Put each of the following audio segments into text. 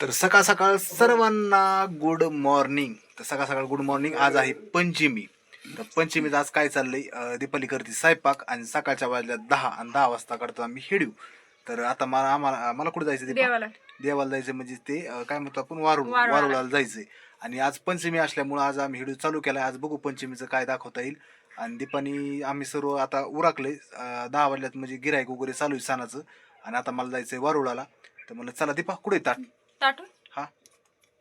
तर सकाळ सकाळ सर्वांना गुड मॉर्निंग तर सकाळ सकाळ गुड मॉर्निंग आज आहे पंचमी. तर पंचमीत आज काय चाललंय? दीपाली करते स्वयंपाक आणि सकाळच्या वाजल्या दहा आणि दहा वाजता काढतो आम्ही हिडीव तर आता मला आम्हाला मला कुठे जायचं दीपा? देवाला. देवाला जायचं म्हणजे ते काय म्हणतो आपण? वारुळ. वारुळाला. जायचंय. आणि आज पंचमी असल्यामुळं आज आम्ही हिडीव चालू केलाय. आज बघू पंचमीचं काय दाखवता येईल. आणि दीपानी आम्ही सर्व आता उराकले दहा वाजल्यात म्हणजे गिरायक वगैरे चालू आहे सणाचं. आणि आता मला जायचंय वारुळाला. तर म्हणलं चला दीपा कुठे ताट ताटून? हा.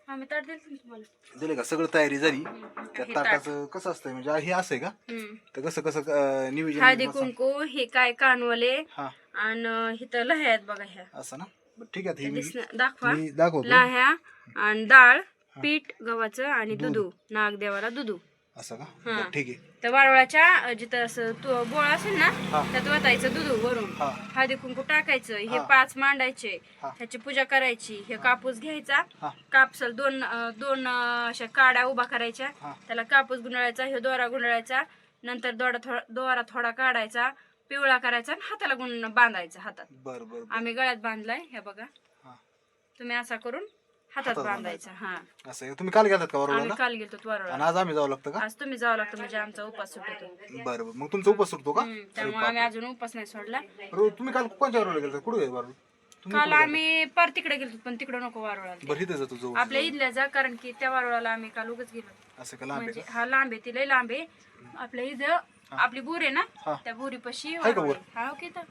आम्ही ताट दिलं तुम्हाला. दिले का? सगळं तयारी झाली. त्या हे ताट. ताटाचं कसं असतंय? म्हणजे हे असंय का? हम्म. तर कसं कसं अं, नियोजन हळदी असं- कुंकू हे काय कानवले हा. आणि हिथं लह्या आहेत बघा ह्या. असं ना? बरं, ठीक आहे. हे मी दिसणं- दाखवा. मी दाखवतो. लाह्या आणि डाळ पीठ गव्हाचं आणि दुधू. नागदेवाला दुधू. असं का हा. बरं, ठीक आहे तर वारवळाच्या अं, जिथं असं तू बोळ असेल ना हा. त्यात वतायचं दुधू वरून हा हळदी कुंकू टाकायचं हे हा. पाच मांडायचे हा. ह्याची पूजा करायची हे कापूस घ्यायचा हा कापसल दोन अं, दोन अं, अशा काड्या उभा करायच्या हा त्याला कापूस गुंडाळायचा हे दोरा गुंडाळायचा नंतर दोरा थोडा दोरा थोडा काढायचा पिवळा करायचा आणि हाताला गुंड बांधायचा हातात बरं बरं बरं. आम्ही गळ्यात बांधलाय हे बघा हा तुम्ही असा करून हातात बांधायचा हा. असं आहे. तुम्ही काल गेलात का आम्ही काल गेलो आणि आज आम्ही जावं लागतं का? आज तुम्ही जावं लागतं म्हणजे आमचा उपास सुटतो. बरं बरं. मग तुमचा उपास सुटतो का? हम्म, त्यामुळे आम्ही अजून उपास नाही सोडला. तुम्ही काल कोणत्या वरवळ्याला गेलता? कुठे गेला तुम्ही काल आम्ही पर तिकडे गेलो पण तिकडे नको वारुळाला बरं इथं जातो जाऊ आपल्या इथल्या जा कारण की त्या वारुळाला आम्ही काल उगच गेलो. असं का? लांब आहे म्हणजे हा लांब आहे ती लय लांब आहे. आपल्या इथं आपली बोर आहे. ना त्या बोरी पशी आहे का बोर? हा ओके तर.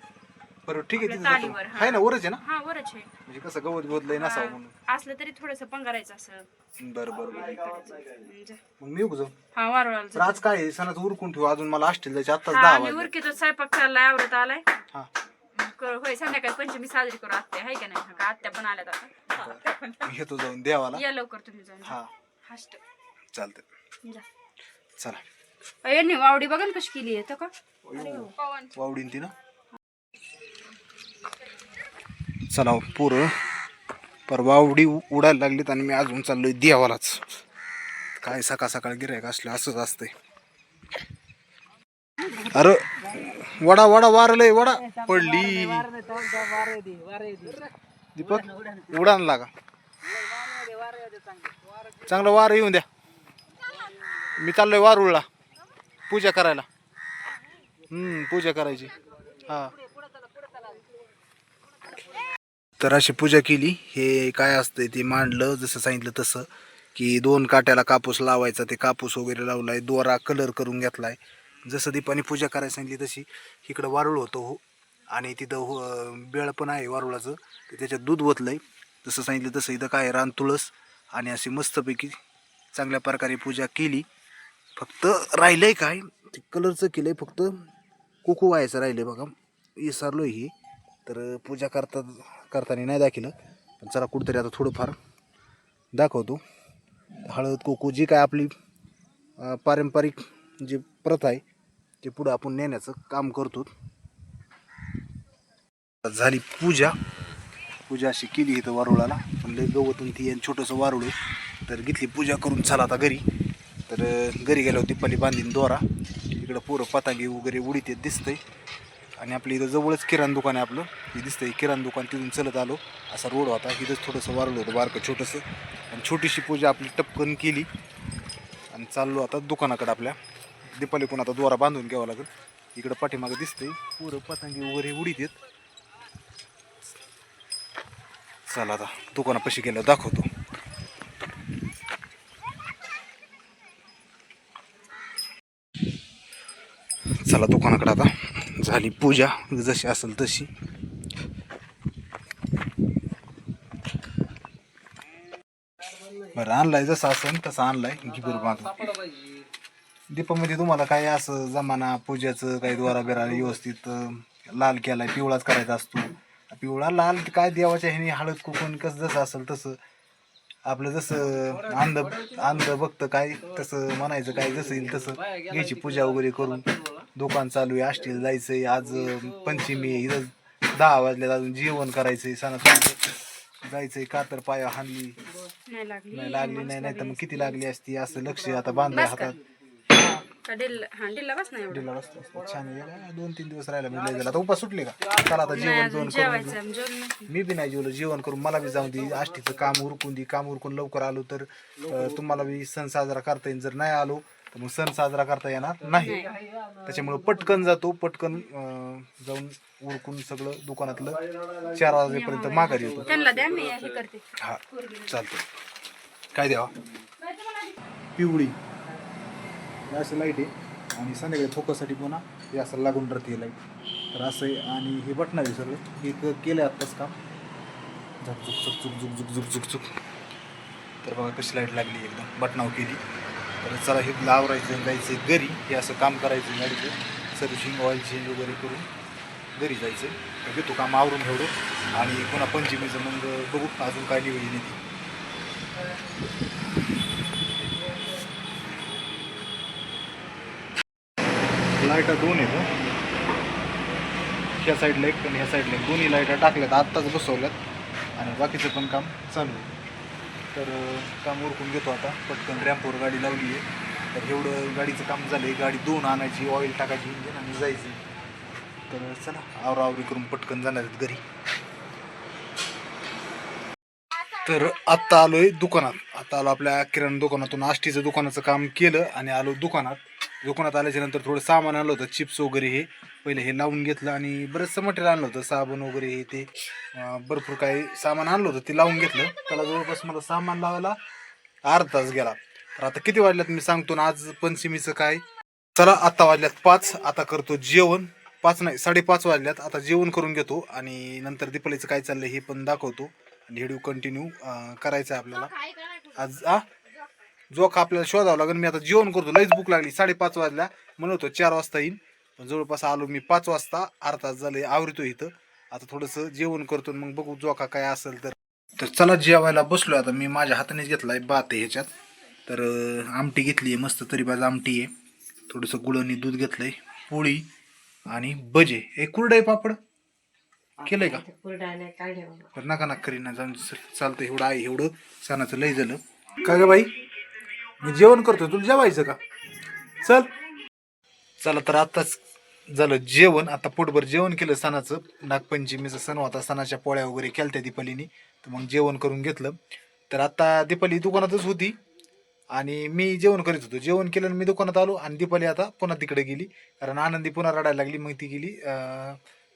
का? बरं ठीक आहे आपल्या तिथं जातो. तालीवर, हा. आहे ना वरच आहे ना? हा वरच आहे. म्हणजे कसं गवत गवत लय नसावं म्हणून असलं तरी थोडस पंगारायचं असं. बरं बरं बरं. हम्म, जा. मग मी हा वारुळाला तर आज काय आहे? सणाचं उरकून ठेवू. अजून मला असतील जायचे आत्ताच हा दहा आम्ही वाजले. उरकीतो स्वयंपाक चाललाय आवरत आलाय. हा. होय संध्याकाळी पंचमी साजरी करू आत्या हाय का नाही? का आत्या पण आल्यात आता? मी येतो जाऊन देवाला. या लवकर तुम्ही जाऊन हा. हास्ट चालतंय. जा. चला. अ, यांनी वावडी बघा ना कशी केली आहे तर का? पवन वावडीन ती ना? चला पोरं. पर वावडी उडायला लागलीत आणि मी अजून चाललोय देवालाच. काय सकाळ सकाळ गिरायक असलं असंच असतंय. अरे वडा वडा वारलंय वडा. पडली. दीपक उडान लागा. चांगलं वार येऊन द्या. मी चाललोय वारुळला. पूजा करायला. हम्म पूजा करायची. हा. तर अशी पूजा केली. हे काय असतं ते मांडलं जसं सांगितलं तसं की दोन काट्याला कापूस लावायचा ते कापूस वगैरे लावलाय दोरा कलर करून घेतलाय. जसं दीपाने पूजा करायला सांगितली तशी इकडं वारुळ होतं हो. आणि तिथं हो बेळ पण आहे वारुळाचं ते त्याच्यात दूध ओतलंय. जसं सांगितलं तसं इथं काय रान तुळस आणि अशी मस्तपैकी चांगल्या प्रकारे पूजा केली. फक्त राहिलंय काय ते कलरचं केलंय फक्त कुकू व्हायचं राहिलंय बघा. विसरलो ही. तर पूजा करतात करताना नाही दाखिलं. पण चला कुठंतरी आता थोडंफार दाखवतो. हळद कोको जी काय आपली पारंपरिक जी प्रथा आहे ते पुढं आपण नेण्याचं काम करतो. झाली पूजा. पूजा अशी केली इथं वारुळाला. पण लय गवतून ती आणि छोटंसं वारुळ तर घेतली पूजा करून चला आता घरी. तर घरी गेल्यावर दीपाली बांधीन दोरा. इकडं पोरं पतांगी वगैरे उडीत येत दिसतंय. आणि आपल्या इथं जवळच किराणा दुकान आहे आपलं. हे दिसतंय किराण दुकान तिथून चलत आलो. असा रोड होता इथंच थोडंसं वारलं होतं बारकं छोटंसं. आणि छोटीशी पूजा आपली टपकन केली. आणि चाललो आता दुकानाकडे आपल्या. दीपाली पण आता दोरा बांधून घ्यावा लागेल. इकडं पाठीमागं दिसतंय. पुरं पतंगी वगैरे उडीत येत चला आता दुकानापाशी गेलं दाखवतो. चला दुकानाकडे आता. झाली पूजा जशी असेल तशी. बरं आणलाय जसं असेल तसं आणलाय. गिबर बांधून. दीपामध्ये तुम्हाला काय असं जमाना पूजाचं काही द्वारा बिरा व्यवस्थित लाल केलाय पिवळाच करायचा असतो. पिवळा लाल काय देवाच्या ह्याने हळद कुकून कसं जसं असेल तसं. आपलं जसं अंध अंध बघतं काय तसं म्हणायचं काय जसं येईल तसं. घ्यायची पूजा वगैरे करून दुकान चालू आहे आष्टीला जायचंय. आज पंचमी आहे. इथं दहा वाजल्यात अजून जेवण करायचंय सणासुदीचं. जायचंय कातर पाया हाणली. नाही लागली. नाही लागली नाही नाही तर मग किती लागली असती? असं लक्ष आता का? हातात. का डिल्ला हा डिल्ला बस नाही एवढं? दिला बसतो बसतो. छान आहे? दोन तीन दिवस राहिला मी लय झाला आता उपास सुटले का? चला आता नाही जेवण अजून करून जेवायचं घेऊ. आहे, जेवण नाही. मी बी नाही जेवलं जेवण करून मला बी जाऊन दे. आष्टीचं काम उरकून दे काम उरकून लवकर आलो तर अं, तुम्हाला बी सण साजरा करता येईल जर नाही आलो तर मग सण साजरा करता येणार नाही. त्याच्यामुळे पटकन जातो पटकन अं, जाऊन उरकून सगळं दुकानातलं चार वाजेपर्यंत माघारी येतो. त्यांना द्या मी हे करते. हा चालतं काय द्यावा? पिवळी. हे असं लाइट आहे. आणि संध्याकाळी फोकससाठी पुन्हा हे असं लागून राहते लाइट तर असं आहे. आणि हे बटणं आहे सगळं. हे क- केलं आत्ताच काम. झुक झुक झुक झुक झुक झुक झुक झुक तर बघा कशी लाइट लागली एकदम. बटनाव केली. तर चला हे लावरायचं जायचं घरी. हे असं काम करायचं गाडीचं. सर्व्हिसिंग ऑइल चेंज वगैरे करून घरी जायचं तर घेतो काम आवरून ठेवतो आणि पुन्हा पंचमीचं मग बघू. अजून काय नियोजन येते लाईटा दोन आहेत ह्या साईडला एक आणि ह्या साईडला एक. दोन्ही लाईटा टाकल्यात आत्ताच बसवल्यात. आणि बाकीचं पण काम चालू आहे. तर काम उरकून घेतो आता. पटकन रॅम्पवर गाडी लावली आहे. तर एवढं गाडीचं काम झालं आहे गाडी दोन आणायची ऑइल टाकायची इंजिन आणि जायची. तर चला आवरावरी करून पटकन जाणार आहेत घरी. तर आत्ता आलो आहे दुकानात. आता आलो आपल्या किराणा दुकानातून. आष्टीचं दुकानाचं काम केलं आणि आलो दुकानात. दुकानात आल्याच्यानंतर थोडं सामान आणलं होतं चिप्स वगैरे हे. पहिले हे लावून घेतलं आणि बरंचसं मटेरियल आणलं होतं साबण वगैरे हे ते. भरपूर काही सामान आणलं होतं ते लावून घेतलं. त्याला जवळपास मला सामान लावायला अर्धा तास गेला. तर आता किती वाजल्यात मी सांगतो ना आज पंचमीचं काय? चला आता वाजल्यात पाच आता करतो जेवण. पाच नाही साडेपाच वाजल्यात. आता जेवण करून घेतो आणि नंतर दीपालीचं काय चाललंय हे पण दाखवतो. आणि व्हिडिओ कंटिन्यू करायचं आहे आपल्याला. आज आ? जोक आपल्याला शोधावं लागेल. मी आता जेवण करतो. लईच भूक लागली. साडेपाच वाजल्या. म्हणत होतो चार वाजता येईन. पण जवळपास आलो मी पाच वाजता. अर्धा तास झाले आवरतो इथं. आता थोडंसं जेवण करतो मग बघू जोका काय असेल तर. तर चला जेवायला बसलो आता. मी माझ्या हातानेच घेतलाय बात आहे ह्याच्यात. तर आमटी घेतली आहे. मस्त तरी बाज आमटी आहे. थोडंसं गुळणी दूध घेतलंय. पोळी आणि भजे. हे कुरडे पापड? केलंय का? नका नका करीना. जाऊन चल, चालतं एवढं आहे एवढं. सणाचं लय झालं. का ग बाई? मी जेवण करतो तुला जेवायचं का? चल. चला तर आत्ताच झालं जेवण. आता पोटभर जेवण केलं सणाचं. नागपंचमीचा सण होता. सणाच्या पोळ्या वगैरे केल्या दीपालीनी. तर मग जेवण करून घेतलं. तर आता दीपाली दुकानातच होती. आणि मी जेवण करीत होतो. जेवण केलं आणि मी दुकानात आलो आणि दिपाली आता पुन्हा तिकडे गेली. कारण आनंदी पुन्हा रडायला लागली. मग ती गेली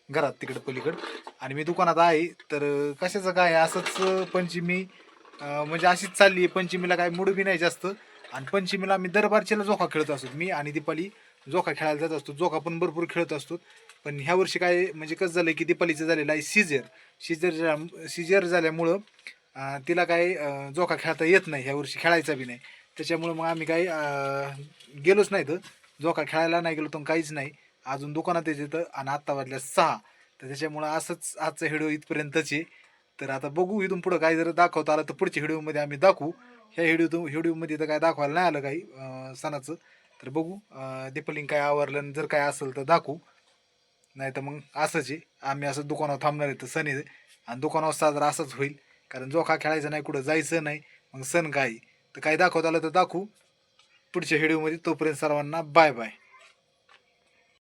घरात तिकडं पलीकडं. आणि मी दुकानात आहे. तर कशाचं काय असंच पंचमी म्हणजे अशीच चालली आहे. पंचमीला काय मूड बी नाही जास्त. आणि पंचमीला आम्ही दरबारचीला जोखा खेळत असतो. मी आणि दीपाली जोखा खेळायला जात असतो. जोखा पण भरपूर खेळत असतो. पण ह्या वर्षी काय म्हणजे कसं झालं की दीपालीचं झालेलं आहे सिजर सिजर सिजर झाल्यामुळं तिला काय जोखा खेळता येत नाही. ह्या वर्षी खेळायचा बी नाही. त्याच्यामुळं मग आम्ही काही गेलोच नाही तर जोखा खेळायला नाही गेलो तर काहीच नाही. अजून दुकानात येतं आणि आत्ता वाजल्या सहा. तर त्याच्यामुळं असंच आजचा व्हिडिओ इथपर्यंतच आहे. तर आता बघू इथून पुढं काय जर दाखवता आलं तर पुढच्या व्हिडिओमध्ये आम्ही दाखवू. ह्या व्हिडिओ व्हिडिओमध्ये तर काय दाखवायला नाही आलं काही सणाचं. तर बघू दीपलिंग काय आवरलं जर काय असेल तर दाखवू. नाही तर मग असंच आहे. आम्ही असं दुकानावर थांबणार आहे तर सण आहे. आणि दुकानावर साजरा असंच होईल. कारण जोखा खेळायचा नाही कुठं जायचं नाही. मग सण काय? तर काय दाखवत आलं तर दाखवू. पुढच्या व्हिडिओमध्ये तोपर्यंत सर्वांना बाय बाय.